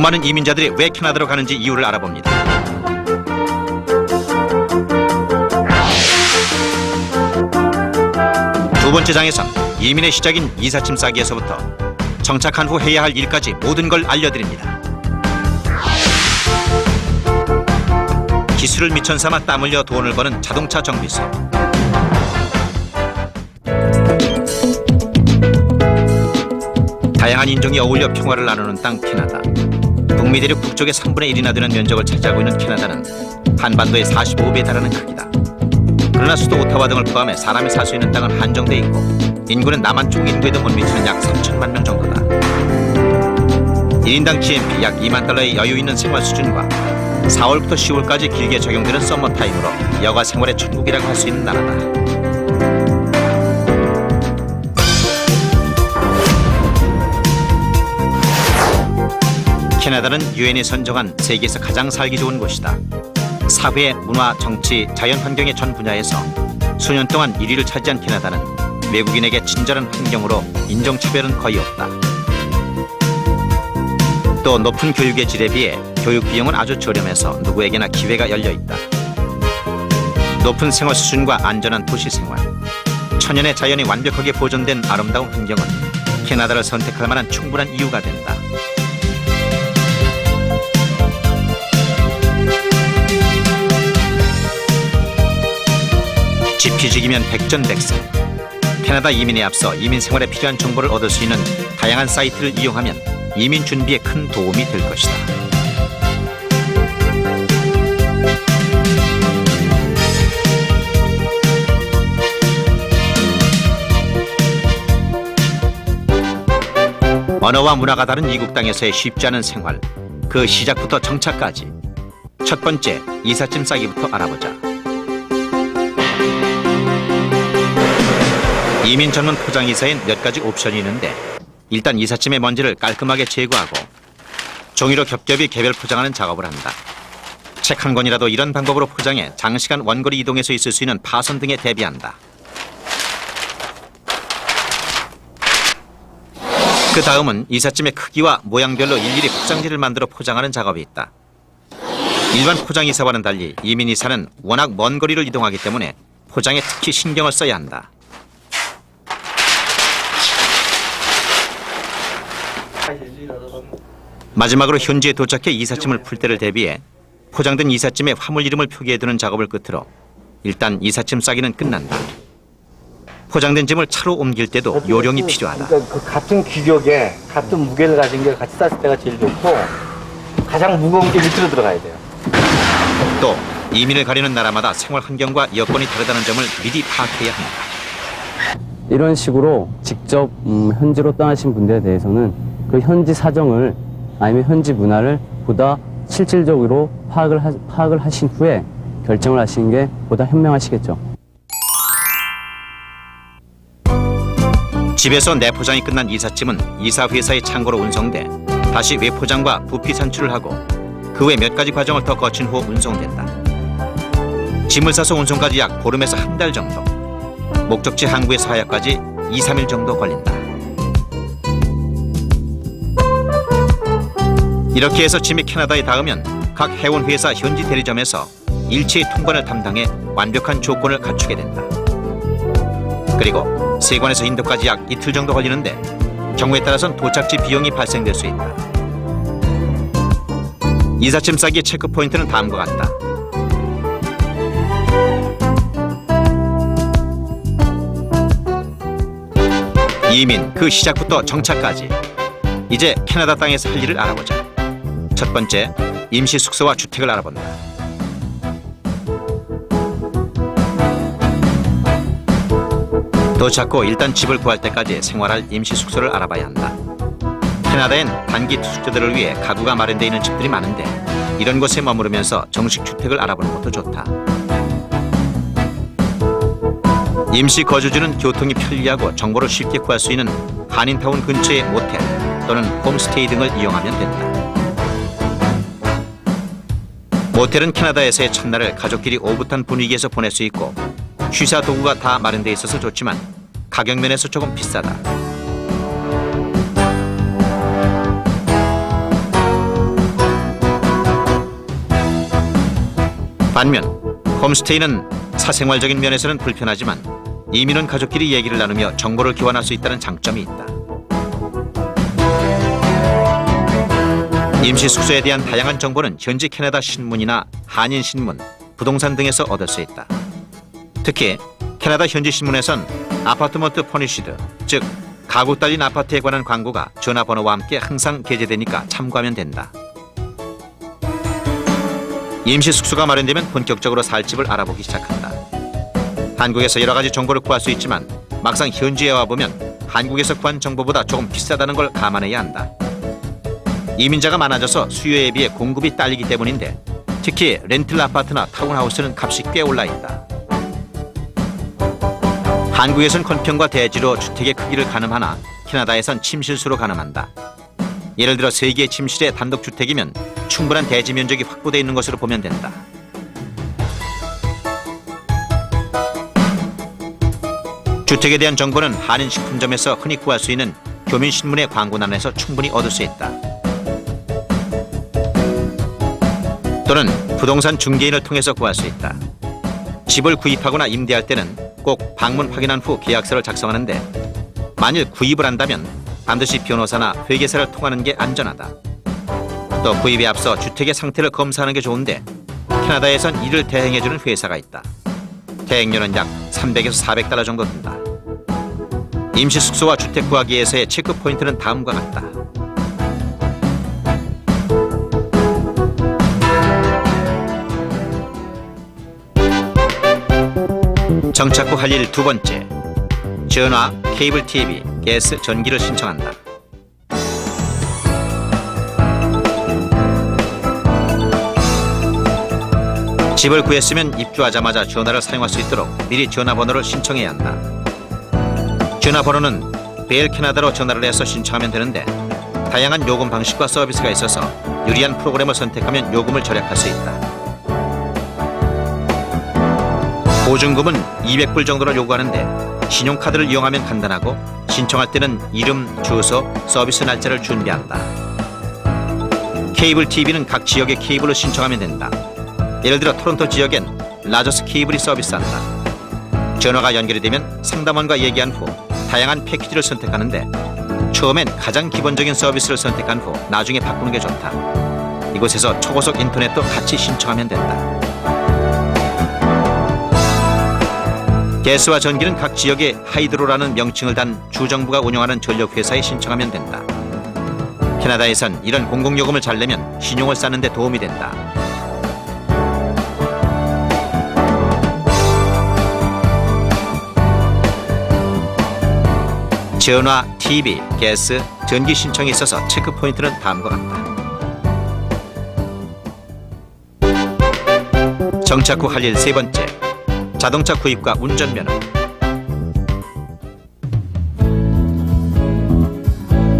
수많은 이민자들이 왜 캐나다로 가는지 이유를 알아봅니다. 두 번째 장에선 이민의 시작인 이사침 싸기에서부터 정착한 후 해야 할 일까지 모든 걸 알려드립니다. 기술을 미천 삼아 땀 흘려 돈을 버는 자동차 정비소. 다양한 인종이 어울려 평화를 나누는 땅 캐나다. 북미 대륙 북쪽의 3분의 1이나 되는 면적을 차지하고 있는 캐나다는 한반도의 45배에 달하는 크기다. 그러나 수도 오타와 등을 포함해 사람이 살 수 있는 땅은 한정돼 있고 인구는 남한 총인구에도 못 미치는 약 3천만 명 정도다. 1인당 GNP 약 2만 달러의 여유 있는 생활 수준과 4월부터 10월까지 길게 적용되는 서머 타임으로 여가 생활의 천국이라고 할 수 있는 나라다. 캐나다는 유엔이 선정한 세계에서 가장 살기 좋은 곳이다. 사회, 문화, 정치, 자연 환경의 전 분야에서 수년 동안 1위를 차지한 캐나다는 외국인에게 친절한 환경으로 인종차별은 거의 없다. 또 높은 교육의 질에 비해 교육 비용은 아주 저렴해서 누구에게나 기회가 열려 있다. 높은 생활 수준과 안전한 도시 생활, 천연의 자연이 완벽하게 보존된 아름다운 환경은 캐나다를 선택할 만한 충분한 이유가 된다. 지피지기면 백전백승. 캐나다 이민에 앞서 이민 생활에 필요한 정보를 얻을 수 있는 다양한 사이트를 이용하면 이민 준비에 큰 도움이 될 것이다. 언어와 문화가 다른 이국 땅에서의 쉽지 않은 생활, 그 시작부터 정착까지. 첫 번째, 이삿짐 싸기부터 알아보자. 이민 전문 포장 이사엔 몇 가지 옵션이 있는데 일단 이삿짐의 먼지를 깔끔하게 제거하고 종이로 겹겹이 개별 포장하는 작업을 한다. 책 한 권이라도 이런 방법으로 포장해 장시간 원거리 이동해서 있을 수 있는 파손 등에 대비한다. 그 다음은 이삿짐의 크기와 모양별로 일일이 포장지를 만들어 포장하는 작업이 있다. 일반 포장 이사와는 달리 이민 이사는 워낙 먼 거리를 이동하기 때문에 포장에 특히 신경을 써야 한다. 마지막으로 현지에 도착해 이삿짐을 풀 때를 대비해 포장된 이삿짐에 화물 이름을 표기해두는 작업을 끝으로 일단 이삿짐 싸기는 끝난다. 포장된 짐을 차로 옮길 때도 요령이 필요하다. 그러니까 그 같은 규격에 같은 무게를 가진 게 같이 쌌을 때가 제일 좋고 가장 무거운 게 밑으로 들어가야 돼요. 또 이민을 가리는 나라마다 생활 환경과 여건이 다르다는 점을 미리 파악해야 한다. 이런 식으로 직접 음, 현지로 떠나신 분들에 대해서는 그 현지 사정을 아니면 현지 문화를 보다 실질적으로 파악을, 하, 파악을 하신 후에 결정을 하시는 게 보다 현명하시겠죠. 집에서 내포장이 끝난 이삿짐은 이사 회사의 창고로 운송돼 다시 외포장과 부피 산출을 하고 그 외 몇 가지 과정을 더 거친 후 운송된다. 짐을 싸서 운송까지 약 보름에서 한 달 정도. 목적지 항구에서 하야까지 2, 3일 정도 걸린다. 이렇게 해서 짐이 캐나다에 닿으면 각 해운 회사 현지 대리점에서 일체의 통관을 담당해 완벽한 조건을 갖추게 된다. 그리고 세관에서 인도까지 약 이틀 정도 걸리는데 경우에 따라선 도착지 비용이 발생될 수 있다. 이삿짐 싸기의 체크 포인트는 다음과 같다. 이민 그 시작부터 정착까지 이제 캐나다 땅에서 할 일을 알아보자. 첫 번째 임시 숙소와 주택을 알아본다. 도착 후 일단 집을 구할 때까지 생활할 임시 숙소를 알아봐야 한다. 캐나다엔 단기 투숙자들을 위해 가구가 마련되어 있는 집들이 많은데 이런 곳에 머무르면서 정식 주택을 알아보는 것도 좋다. 임시 거주지는 교통이 편리하고 정보를 쉽게 구할 수 있는 한인타운 근처의 모텔 또는 홈스테이 등을 이용하면 된다. 모텔은 캐나다에서의 첫날을 가족끼리 오붓한 분위기에서 보낼 수 있고 취사 도구가 다 마련돼 있어서 좋지만 가격면에서 조금 비싸다. 반면 홈스테이는 사생활적인 면에서는 불편하지만 이민은 가족끼리 얘기를 나누며 정보를 교환할 수 있다는 장점이 있다. 임시 숙소에 대한 다양한 정보는 현지 캐나다 신문이나 한인 신문, 부동산 등에서 얻을 수 있다. 특히 캐나다 현지 신문에선 아파트먼트 퍼니시드, 즉 가구 딸린 아파트에 관한 광고가 전화번호와 함께 항상 게재되니까 참고하면 된다. 임시 숙소가 마련되면 본격적으로 살 집을 알아보기 시작한다. 한국에서 여러 가지 정보를 구할 수 있지만 막상 현지에 와 보면 한국에서 구한 정보보다 조금 비싸다는 걸 감안해야 한다. 이민자가 많아져서 수요에 비해 공급이 딸리기 때문인데 특히 렌틀 아파트나 타운하우스는 값이 꽤 올라 있다. 한국에선 건평과 대지로 주택의 크기를 가늠하나 캐나다에선 침실수로 가늠한다. 예를 들어 세 개의 침실의 단독 주택이면 충분한 대지 면적이 확보되어 있는 것으로 보면 된다. 주택에 대한 정보는 한인 식품점에서 흔히 구할 수 있는 교민신문의 광고란에서 충분히 얻을 수 있다. 또는 부동산 중개인을 통해서 구할 수 있다. 집을 구입하거나 임대할 때는 꼭 방문 확인한 후 계약서를 작성하는데 만일 구입을 한다면 반드시 변호사나 회계사를 통하는 게 안전하다. 또 구입에 앞서 주택의 상태를 검사하는 게 좋은데 캐나다에선 이를 대행해주는 회사가 있다. 대행료는 약 300에서 400달러 정도 든다. 임시 숙소와 주택 구하기에서의 체크 포인트는 다음과 같다. 정착 후 할 일 두 번째. 전화, 케이블 TV, 가스, 전기를 신청한다. 집을 구했으면 입주하자마자 전화를 사용할 수 있도록 미리 전화번호를 신청해야 한다. 전화번호는 베일 캐나다로 전화를 해서 신청하면 되는데 다양한 요금 방식과 서비스가 있어서 유리한 프로그램을 선택하면 요금을 절약할 수 있다. 보증금은 200불 정도를 요구하는데 신용카드를 이용하면 간단하고 신청할 때는 이름, 주소, 서비스 날짜를 준비한다. 케이블 TV는 각 지역의 케이블로 신청하면 된다. 예를 들어 토론토 지역엔 라저스 케이블이 서비스한다. 전화가 연결이 되면 상담원과 얘기한 후 다양한 패키지를 선택하는데 처음엔 가장 기본적인 서비스를 선택한 후 나중에 바꾸는 게 좋다. 이곳에서 초고속 인터넷도 같이 신청하면 된다. 가스와 전기는 각 지역에 하이드로라는 명칭을 단 주정부가 운영하는 전력회사에 신청하면 된다. 캐나다에선 이런 공공요금을 잘 내면 신용을 쌓는 데 도움이 된다. 전화, TV, 가스, 전기 신청이 있어서 체크 포인트는 다음과 같다. 정착 후 할 일 세 번째. 자동차 구입과 운전면허.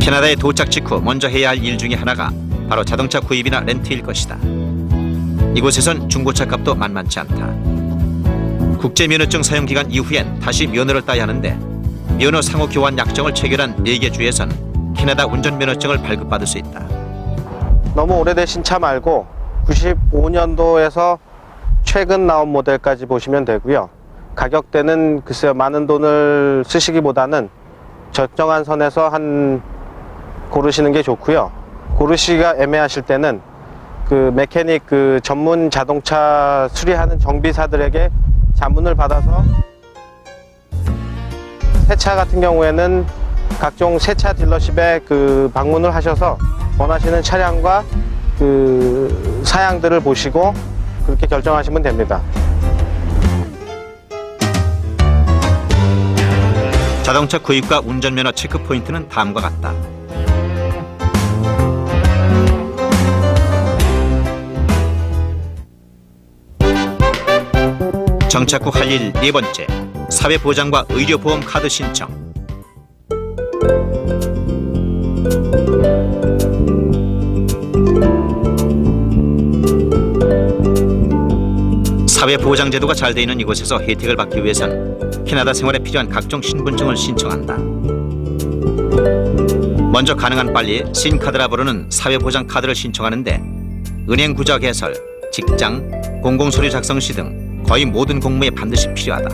캐나다에 도착 직후 먼저 해야 할 일 중에 하나가 바로 자동차 구입이나 렌트일 것이다. 이곳에선 중고차 값도 만만치 않다. 국제 면허증 사용 기간 이후엔 다시 면허를 따야 하는데 면허 상호 교환 약정을 체결한 4개 주에선 캐나다 운전 면허증을 발급받을 수 있다. 너무 오래되신 차 말고 95년도에서 최근 나온 모델까지 보시면 되고요. 가격대는 글쎄요 많은 돈을 쓰시기보다는 적정한 선에서 한 고르시는 게 좋고요. 고르시기가 애매하실 때는 그 메케닉 그 전문 자동차 수리하는 정비사들에게 자문을 받아서 새차 같은 경우에는 각종 새차 딜러십에 그 방문을 하셔서 원하시는 차량과 그 사양들을 보시고 그렇게 결정하시면 됩니다. 자동차 구입과 운전면허 체크 포인트는 다음과 같다. 정착 후 할 일 네 번째. 사회보장과 의료보험 카드 신청. 사회 보장 제도가 잘 돼 있는 이곳에서 혜택을 받기 위해선 캐나다 생활에 필요한 각종 신분증을 신청한다. 먼저 가능한 빨리 신카드라 부르는 사회 보장 카드를 신청하는데 은행 구자 개설, 직장, 공공 서류 작성 시 등 거의 모든 공무에 반드시 필요하다.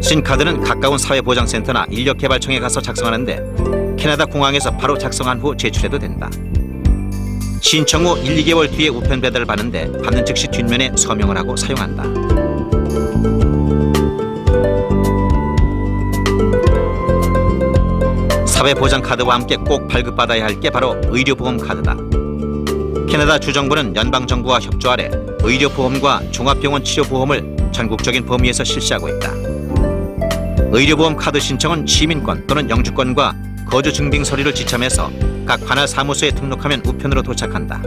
신카드는 가까운 사회보장센터나 인력개발청에 가서 작성하는데 캐나다 공항에서 바로 작성한 후 제출해도 된다. 신청 후 1, 2개월 뒤에 우편 배달을 받는데 받는 즉시 뒷면에 서명을 하고 사용한다. 사회보장카드와 함께 꼭 발급받아야 할 게 바로 의료보험 카드다. 캐나다 주정부는 연방정부와 협조 아래 의료보험과 종합병원 치료보험을 전국적인 범위에서 실시하고 있다. 의료보험 카드 신청은 시민권 또는 영주권과 거주 증빙 서류를 지참해서 각 관할 사무소에 등록하면 우편으로 도착한다.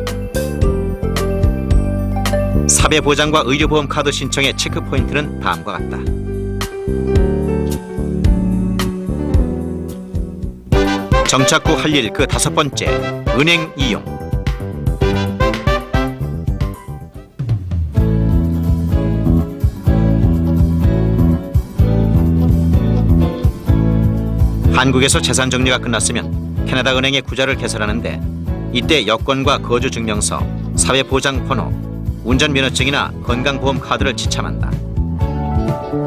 사배 보장과 의료보험 카드 신청의 체크 포인트는 다음과 같다. 정착 후 할 일 그 다섯 번째 은행 이용. 한국에서 재산 정리가 끝났으면 캐나다 은행에 구자를 개설하는데 이때 여권과 거주 증명서, 사회 보장 번호, 운전 면허증이나 건강보험 카드를 지참한다.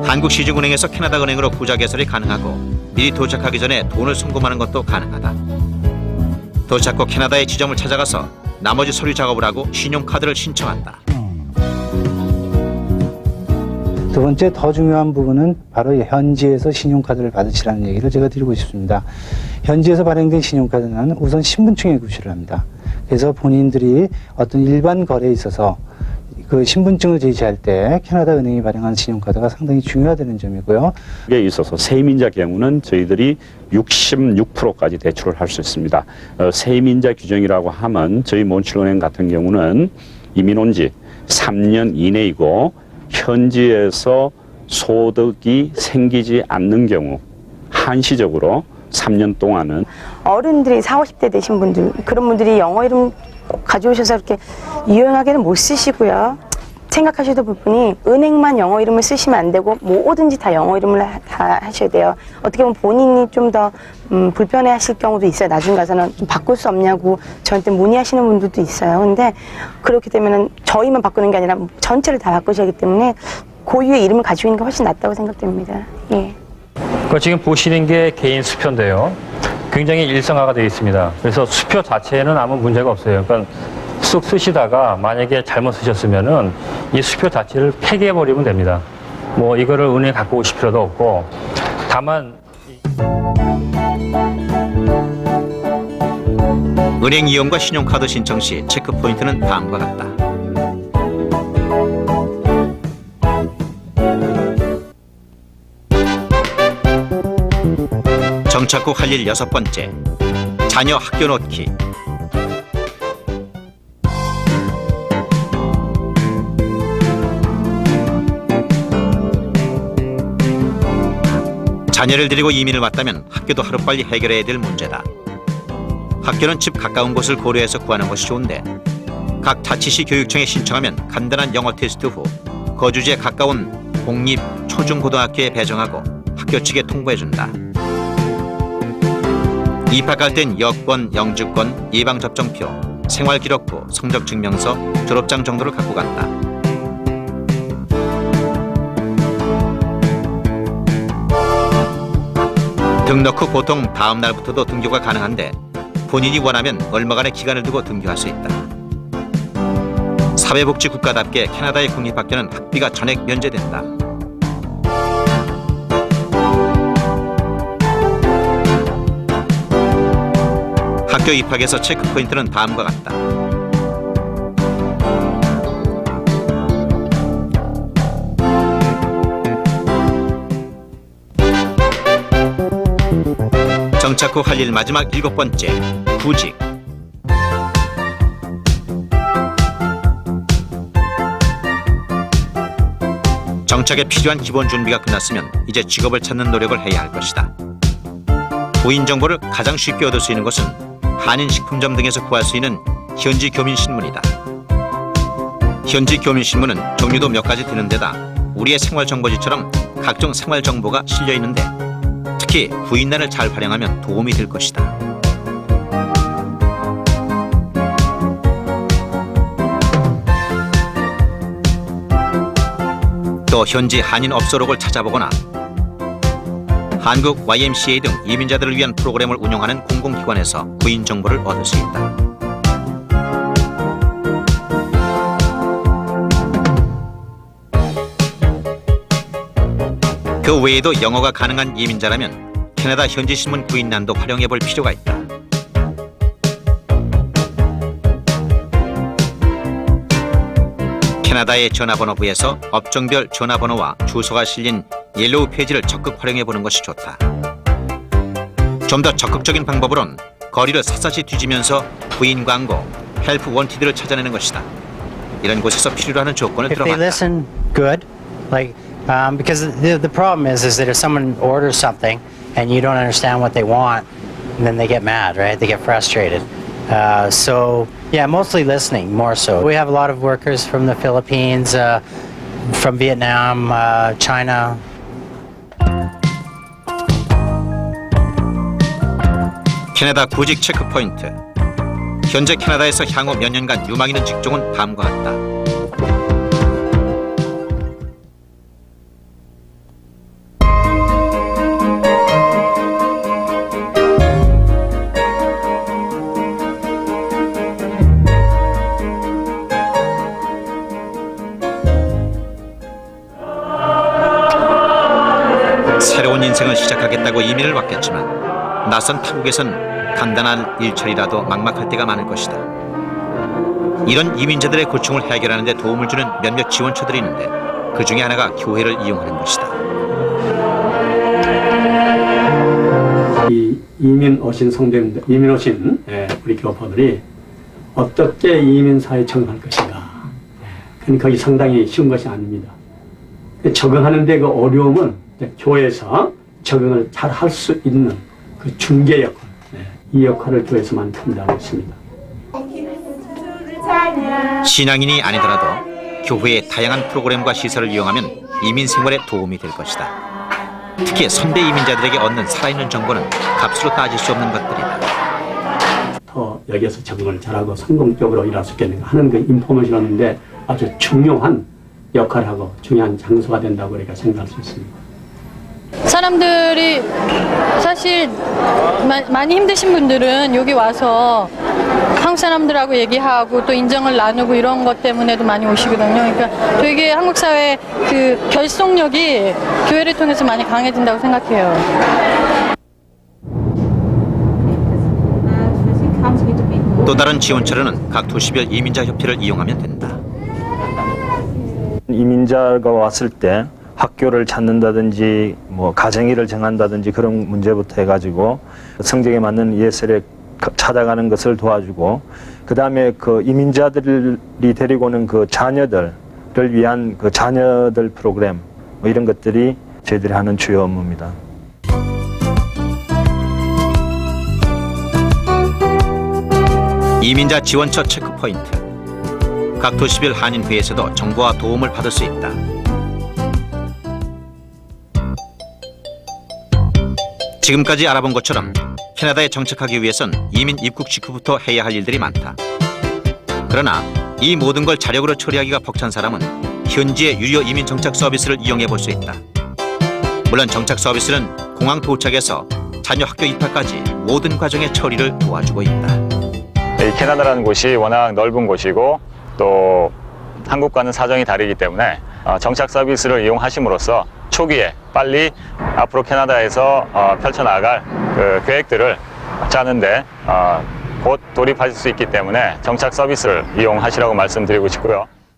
한국 시중은행에서 캐나다 은행으로 구자 개설이 가능하고 미리 도착하기 전에 돈을 송금하는 것도 가능하다. 도착 후 캐나다의 지점을 찾아가서 나머지 서류 작업을 하고 신용카드를 신청한다. 두 번째 더 중요한 부분은 바로 현지에서 신용카드를 받으시라는 얘기를 제가 드리고 싶습니다. 현지에서 발행된 신용카드는 우선 신분증에 구실을 합니다. 그래서 본인들이 어떤 일반 거래에 있어서 그 신분증을 제시할 때 캐나다 은행이 발행한 신용카드가 상당히 중요하다는 점이고요. 에 있어서 세임인자 경우는 저희들이 66%까지 대출을 할 수 있습니다. 어, 세임인자 규정이라고 하면 저희 몬칠은행 같은 경우는 이민 온지 3년 이내이고 현지에서 소득이 생기지 않는 경우 한시적으로 3년 동안은 어른들이 40, 50대 되신 분들 그런 분들이 영어 이름 꼭 가져오셔서 이렇게 유용하게는 못 쓰시고요. 생각하셔도 부분이 은행만 영어 이름을 쓰시면 안 되고 뭐든지 다 영어 이름을 하- 다 하셔야 돼요. 어떻게 보면 본인이 좀더 음, 불편해 하실 경우도 있어요. 나중 가서는 좀 바꿀 수 없냐고 저한테 문의하시는 분들도 있어요. 근데 그렇게 되면은 저희만 바꾸는 게 아니라 전체를 다 바꾸셔야 하기 때문에 고유의 이름을 가지고 있는 게 훨씬 낫다고 생각됩니다. 예. 그 지금 보시는 게 개인 수표인데요. 굉장히 일상화가 되어 있습니다. 그래서 수표 자체에는 아무 문제가 없어요. 그러니까 쑥 쓰시다가 만약에 잘못 쓰셨으면은 이 수표 자체를 폐기해 버리면 됩니다. 뭐 이거를 은행에 갖고 오실 필요도 없고 다만 은행 이용과 신용카드 신청 시 체크 포인트는 다음과 같다. 정착 후할일 여섯 번째 자녀 학교 놓기 자녀를 데리고 이민을 왔다면 학교도 하루빨리 해결해야 될 문제다. 학교는 집 가까운 곳을 고려해서 구하는 것이 좋은데 각 자치시 교육청에 신청하면 간단한 영어 테스트 후 거주지에 가까운 공립 초중고등학교에 배정하고 학교 측에 통보해준다. 입학할 땐 여권, 영주권, 예방접종표, 생활기록부, 성적증명서, 졸업장 정도를 갖고 간다. 등록 후 보통 다음 날부터도 등교가 가능한데 본인이 원하면 얼마간의 기간을 두고 등교할 수 있다. 사회복지 국가답게 캐나다의 국립학교는 학비가 전액 면제된다. 학교 입학에서 체크 포인트는 다음과 같다. 정착 후 할 일 마지막 일곱 번째 구직. 정착에 필요한 기본 준비가 끝났으면 이제 직업을 찾는 노력을 해야 할 것이다. 부인 정보를 가장 쉽게 얻을 수 있는 것은 한인 식품점 등에서 구할 수 있는 현지 교민 신문이다. 현지 교민 신문은 종류도 몇 가지 되는 데다 우리의 생활 정보지처럼 각종 생활 정보가 실려 있는데 특히 부인란을 잘 활용하면 도움이 될 것이다. 또 현지 한인 업소록을 찾아보거나 한국 YMCA 등 이민자들을 위한 프로그램을 운영하는 공공기관에서 구인 정보를 얻을 수 있다. 그 외에도 영어가 가능한 이민자라면 캐나다 현지 신문 구인난도 활용해 볼 필요가 있다. 캐나다의 전화번호부에서 업종별 전화번호와 주소가 실린 옐로우 페이지를 적극 활용해 보는 것이 좋다. 좀 더 적극적인 방법으론 거리를 샅샅이 뒤지면서 부인 광고, 헬프 원티드를 찾아내는 것이다. 이런 곳에서 필요로 하는 조건을 들어봤다. listen, good. Like, um, because the, the problem is, is that if someone orders something and you don't understand what they want, then they get mad, right? They get frustrated. Uh, so, yeah, mostly listening, more so. We have a lot of workers from the Philippines, uh, from Vietnam, uh, China, 캐나다 구직 체크 포인트. 현재 캐나다에서 향후 몇 년간 유망 있는 직종은 다음과 같다. 낯선 타국에선 간단한 일처리라도 막막할 때가 많을 것이다. 이런 이민자들의 고충을 해결하는 데 도움을 주는 몇몇 지원처들이 있는데 그 중에 하나가 교회를 이용하는 것이다. 이 이민 오신 성도님들, 이민 오신 예, 우리 교포들이 어떻게 이민 사회에 적응할 것인가. 예, 그건 거기 상당히 쉬운 것이 아닙니다. 그 적응하는데 그 어려움은 교회에서 적응을 잘 할 수 있는 그 중개 역할, 예, 이 역할을 교회에서 많이 감당하고 있습니다. 신앙인이 아니더라도 교회의 다양한 프로그램과 시설을 이용하면 이민 생활에 도움이 될 것이다. 특히 선배 이민자들에게 얻는 살아있는 정보는 값으로 따질 수 없는 것들이다. 더 여기에서 적응을 잘하고 성공적으로 일할 수 있겠는가 하는 그 인포메이션인데 아주 중요한 역할을 하고 중요한 장소가 된다고 우리가 생각할 수 있습니다. 사람들이 사실 마- 많이 힘드신 분들은 여기 와서 한국 사람들하고 얘기하고 또 인정을 나누고 이런 것 때문에도 많이 오시거든요. 그러니까 되게 한국 사회 그 결속력이 교회를 통해서 많이 강해진다고 생각해요. 또 다른 지원처로는 각 도시별 이민자 협회를 이용하면 된다. 이민자가 왔을 때 학교를 찾는다든지 뭐 가정일을 정한다든지 그런 문제부터 해가지고 성적에 맞는 예술에 찾아가는 것을 도와주고 그 다음에 그 이민자들이 데리고 오는 그 자녀들을 위한 그 자녀들 프로그램 뭐 이런 것들이 저희들이 하는 주요 업무입니다. 이민자 지원처 체크포인트. 각 도시별 한인회에서도 정보와 도움을 받을 수 있다. 지금까지 알아본 것처럼 캐나다에 정착하기 위해선 이민 입국 직후부터 해야 할 일들이 많다. 그러나 이 모든 걸 자력으로 처리하기가 벅찬 사람은 현지의 유료 이민 정착 서비스를 이용해 볼 수 있다. 물론 정착 서비스는 공항 도착에서 자녀 학교 입학까지 모든 과정의 처리를 도와주고 있다. 이 캐나다라는 곳이 워낙 넓은 곳이고 또 한국과는 사정이 다르기 때문에 어, 정착 서비스를 이용하심으로써 초기에 빨리 앞으로 캐나다에서 어, 펼쳐나갈 그 계획들을 짜는데 어, 곧 돌입하실 수 있기 때문에 정착 서비스를 이용하시라고 말씀드리고 싶고요.